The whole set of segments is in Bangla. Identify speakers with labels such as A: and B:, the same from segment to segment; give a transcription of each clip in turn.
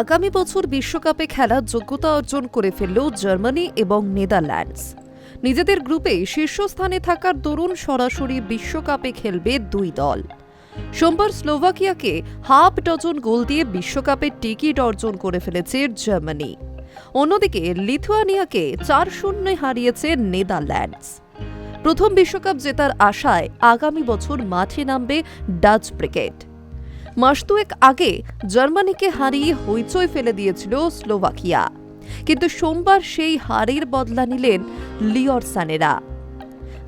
A: আগামী বছর বিশ্বকাপে খেলার যোগ্যতা অর্জন করে ফেলল জার্মানি এবং নেদারল্যান্ডস। নিজেদের গ্রুপে শীর্ষস্থানে থাকার দরুন সরাসরি বিশ্বকাপে খেলবে দুই দল। সোমবার স্লোভাকিয়াকে হাফ ডজন গোল দিয়ে বিশ্বকাপের টিকিট অর্জন করে ফেলেছে জার্মানি। অন্যদিকে লিথুয়ানিয়াকে চার শূন্য হারিয়েছে নেদারল্যান্ডস। প্রথম বিশ্বকাপ জেতার আশায় আগামী বছর মাঠে নামবে ডাচ ক্রিকেট মাস দুয়েক আগে জার্মানিকে হারিয়ে হইচই ফেলে দিয়েছিল স্লোভাকিয়া। কিন্তু সোমবার সেই হারের বদলা নিলেন লিওরসানেরা।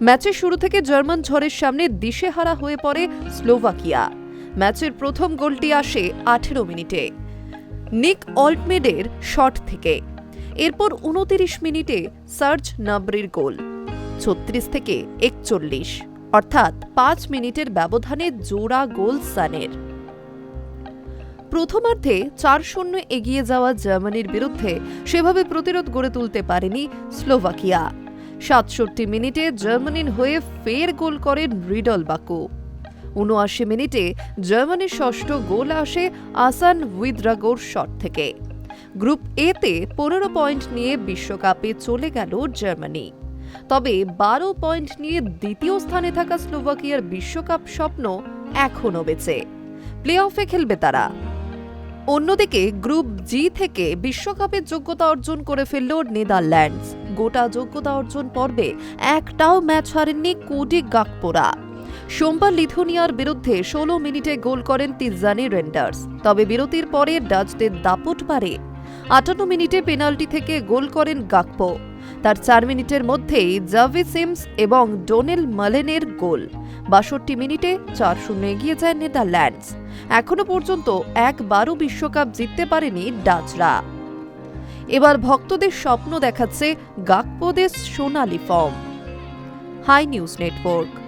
A: ম্যাচের শুরু থেকে জার্মান ঝড়ের সামনে দিশেহারা হয়ে পড়ে স্লোভাকিয়া। ম্যাচের প্রথম গোলটি আসে আঠেরো মিনিটে। নিক অল্টমেডের শট থেকে। এরপর উনতিরিশ মিনিটে সার্জ নাবরির গোল। ছত্রিশ থেকে একচল্লিশ। অর্থাৎ পাঁচ মিনিটের ব্যবধানে জোড়া গোল সানের। প্রথমার্ধে চার শূন্য এগিয়ে যাওয়া জার্মানির বিরুদ্ধে সেভাবে প্রতিরোধ গড়ে তুলতে পারেনি স্লোভাকিয়া। সাতষট্টি মিনিটে জার্মানির হয়ে ফের গোল করেন রিডল বাকু। উনআশি মিনিটে জার্মানির ষষ্ঠ গোল আসে আসান উইদ্রাগোর শট থেকে। গ্রুপ এতে পনেরো পয়েন্ট নিয়ে বিশ্বকাপে চলে গেল জার্মানি। তবে বারো পয়েন্ট নিয়ে দ্বিতীয় স্থানে থাকা স্লোভাকিয়ার বিশ্বকাপ স্বপ্ন এখনও বেঁচে। প্লে অফে খেলবে তারা। অন্যদিকে, গ্রুপ জি থেকে বিশ্বকাপের যোগ্যতা অর্জন করে ফেলল নেদারল্যান্ডস। গোটা যোগ্যতা অর্জন পর্বে একটাও ম্যাচ হারেননি কোডি গাকপোরা। সোমবার লিথুনিয়ার বিরুদ্ধে ষোলো মিনিটে গোল করেন তিজানি রেন্ডার্স। তবে বিরতির পরে ডাচদের দাপট বাড়ে আটান্ন মিনিটে পেনাল্টি থেকে গোল করেন গাকপো। তার চার মিনিটের মধ্যেই জাভি সিমস এবং ডোনেল মালেনের গোল। বাষট্টি মিনিটে চার শূন্য এগিয়ে যায় নেদারল্যান্ডস। এখনও পর্যন্ত একবারও বিশ্বকাপ জিততে পারেনি ডাচরা। এবার ভক্তদের স্বপ্ন দেখাচ্ছে গাকপোদের সোনালি ফর্ম। High news network.